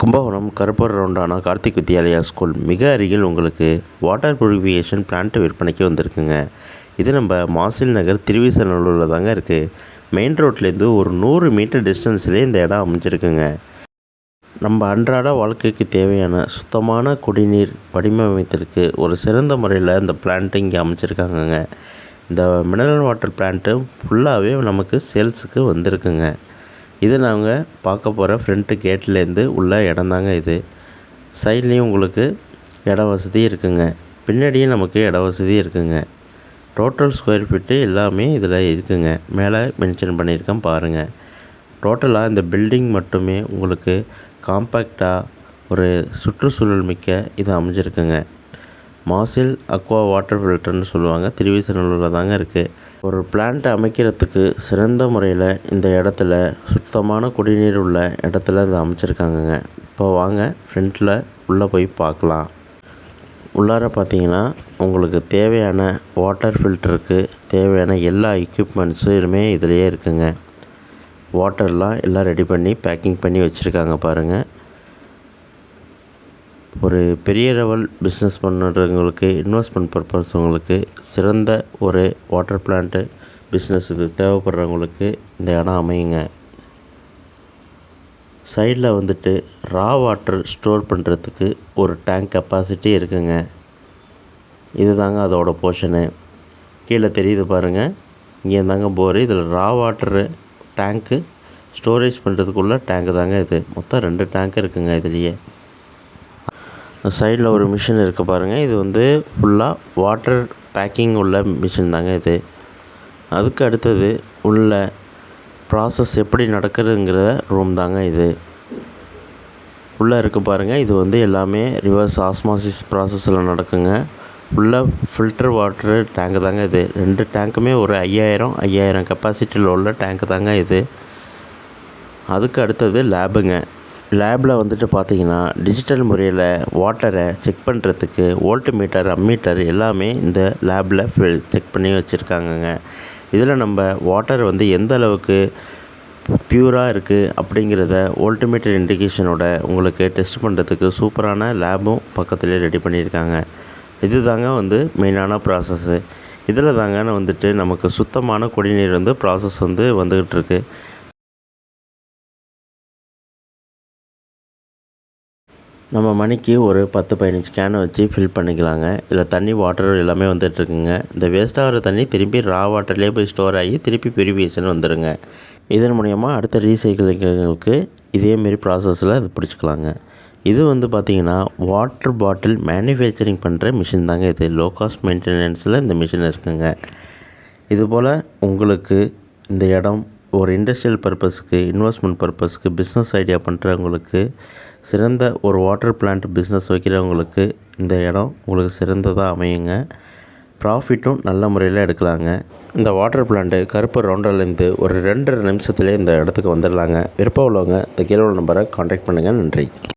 கும்பகோணம் கருப்பூர் ரவுண்டானா கார்த்திக் வித்யாலயா ஸ்கூல் மிக அருகில் உங்களுக்கு வாட்டர் ப்யூரிஃபிகேஷன் பிளான்ட் விற்பனைக்கு வந்திருக்குங்க. இது நம்ம மாசில் நகர் திருவிசநல்லூரில் தாங்க இருக்குது மெயின் ரோட்லேருந்து ஒரு நூறு மீட்டர் டிஸ்டன்ஸ்லேயே இந்த இடம் அமைஞ்சிருக்குங்க. நம்ம அன்றாட வாழ்க்கைக்கு தேவையான சுத்தமான குடிநீர் வடிவமைத்திற்கு ஒரு சிறந்த முறையில் இந்த பிளான்ட்டு இங்கே அமைச்சிருக்காங்கங்க இந்த மினரல் வாட்டர் பிளான்ட்டு ஃபுல்லாகவே நமக்கு சேல்ஸுக்கு வந்திருக்குங்க. இது நாங்கள் பார்க்க போகிற ஃப்ரண்ட்டு கேட்லேருந்து உள்ள இடந்தாங்க இது. சைட்லேயும் உங்களுக்கு இட வசதி இருக்குங்க. பின்னாடியும் நமக்கு இட வசதி இருக்குங்க. டோட்டல் ஸ்கொயர் ஃபீட்டு எல்லாமே இதில் இருக்குங்க. மேலே மென்ஷன் பண்ணியிருக்கேன் பாருங்கள் டோட்டலாக இந்த பில்டிங் மட்டுமே உங்களுக்கு காம்பேக்டாக ஒரு சுற்றுச்சூழல் மிக்க இது அமைஞ்சிருக்குங்க. மாசில் அக்வா வாட்டர் ஃபில்டர்னு சொல்லுவாங்க. திருவிசநல்லூரில் தாங்க இருக்குது ஒரு பிளான்ட் அமைக்கிறதுக்கு சிறந்த முறையில் இந்த இடத்துல சுத்தமான குடிநீர் உள்ள இடத்துல இதை அமைச்சிருக்காங்கங்க. இப்போ வாங்க ஃப்ரண்ட்டில் உள்ளே போய் பார்க்கலாம். உள்ளார பார்த்தீங்கன்னா உங்களுக்கு தேவையான வாட்டர் ஃபில்டருக்கு தேவையான எல்லா எக்யூப்மெண்ட்ஸுமே இதிலையே இருக்குங்க. வாட்டர்லாம் எல்லாம் ரெடி பண்ணி பேக்கிங் பண்ணி வச்சுருக்காங்க பாருங்கள் ஒரு பெரிய லெவல் பிஸ்னஸ் பண்ணுறவங்களுக்கு இன்வெஸ்ட்மெண்ட் பர்பஸ் உங்களுக்கு சிறந்த ஒரு வாட்டர் பிளான்ட்டு பிஸ்னஸுக்கு தேவைப்படுறவங்களுக்கு இந்த இடம் அமையுங்க. சைடில் வந்துட்டு ரா வாட்டர் ஸ்டோர் பண்ணுறதுக்கு ஒரு டேங்க் கெப்பாசிட்டி இருக்குங்க. இது தாங்க அதோட போர்ஷனு கீழே தெரியுது பாருங்கள் இங்கே தாங்க போர் இதில் ரா வாட்டரு டேங்க்கு ஸ்டோரேஜ் பண்ணுறதுக்குள்ள டேங்க்கு தாங்க இது. மொத்தம் ரெண்டு டேங்க் இருக்குங்க இதுலேயே. சைடில் ஒரு மிஷின் இருக்குது பாருங்கள் இது வந்து ஃபுல்லாக வாட்டர் பேக்கிங் உள்ள மிஷின் தாங்க இது. அதுக்கு அடுத்தது உள்ள ப்ராசஸ் எப்படி நடக்குதுங்கிற ரூம் தாங்க இது. உள்ளே இருக்குது பாருங்கள் இது வந்து எல்லாமே ரிவர்ஸ் ஆஸ்மாசிஸ் ப்ராசஸில் நடக்குங்க. ஃபுல்லாக ஃபில்டர் வாட்டரு டேங்கு தாங்க இது. ரெண்டு டேங்க்குமே ஒரு ஐயாயிரம் ஐயாயிரம் கெப்பாசிட்டியில் உள்ள டேங்க்கு தாங்க இது. அதுக்கு அடுத்தது லேபுங்க. லேபில் வந்துட்டு பார்த்தீங்கன்னா டிஜிட்டல் முறையில் வாட்டரை செக் பண்ணுறதுக்கு வோல்ட் மீட்டர் அம்மீட்டர் எல்லாமே இந்த லேபில் செக் பண்ணி வச்சுருக்காங்கங்க. இதில் நம்ம வாட்டர் வந்து எந்த அளவுக்கு ப்யூராக இருக்குது அப்படிங்கிறத வோல்ட்மீட்டர் இண்டிகேஷனோட உங்களுக்கு டெஸ்ட் பண்ணுறதுக்கு சூப்பரான லேபும் பக்கத்துலேயே ரெடி பண்ணியிருக்காங்க. இது தாங்க வந்து மெயினான ப்ராசஸ்ஸு இதில் தாங்க வந்துட்டு நமக்கு சுத்தமான குடிநீர் வந்து ப்ராசஸ் வந்து வந்துக்கிட்டு இருக்குது நம்ம மணிக்கு ஒரு பத்து பதினஞ்சு கேனை வச்சு ஃபில் பண்ணிக்கலாங்க. இதில் தண்ணி வாட்டர் எல்லாமே வந்துட்டுருக்குங்க. இந்த வேஸ்ட் ஆகிற தண்ணி திருப்பி ரா வாட்டர்லேயே போய் ஸ்டோர் ஆகி திருப்பி பியூரிஃபிகேஷன் வந்துடுங்க இதன் மூலயமா அடுத்த ரீசைக்கிளிங்களுக்கு இதேமாரி ப்ராசஸில் இது பிடிச்சிக்கலாங்க. இது வந்து பார்த்திங்கன்னா வாட்டர் பாட்டில் மேனுஃபேக்சரிங் பண்ணுற மிஷின் தாங்க இது. லோ காஸ்ட் மெயின்டெனன்ஸில் இந்த மிஷின் இருக்குங்க. இதுபோல் உங்களுக்கு இந்த இடம் ஒரு இண்டஸ்ட்ரியல் பர்பஸ்க்கு இன்வெஸ்ட்மெண்ட் பர்பஸ்க்கு பிஸ்னஸ் ஐடியா பண்ணுறவங்களுக்கு சிறந்த ஒரு வாட்டர் பிளான்ட் பிஸ்னஸ் வைக்கிறவங்களுக்கு இந்த இடம் உங்களுக்கு சிறந்ததாக அமையுங்க. ப்ராஃபிட்டும் நல்ல முறையில் எடுக்கலாங்க. இந்த வாட்டர் பிளான்ட்டு கருப்பு ரவுண்டர்லேருந்து ஒரு ரெண்டரை நிமிஷத்துலேயே இந்த இடத்துக்கு வந்துடலாங்க. விருப்பம் உள்ளவங்க இந்த கீழே நம்பரை காண்டாக்ட் பண்ணுங்கள் நன்றி.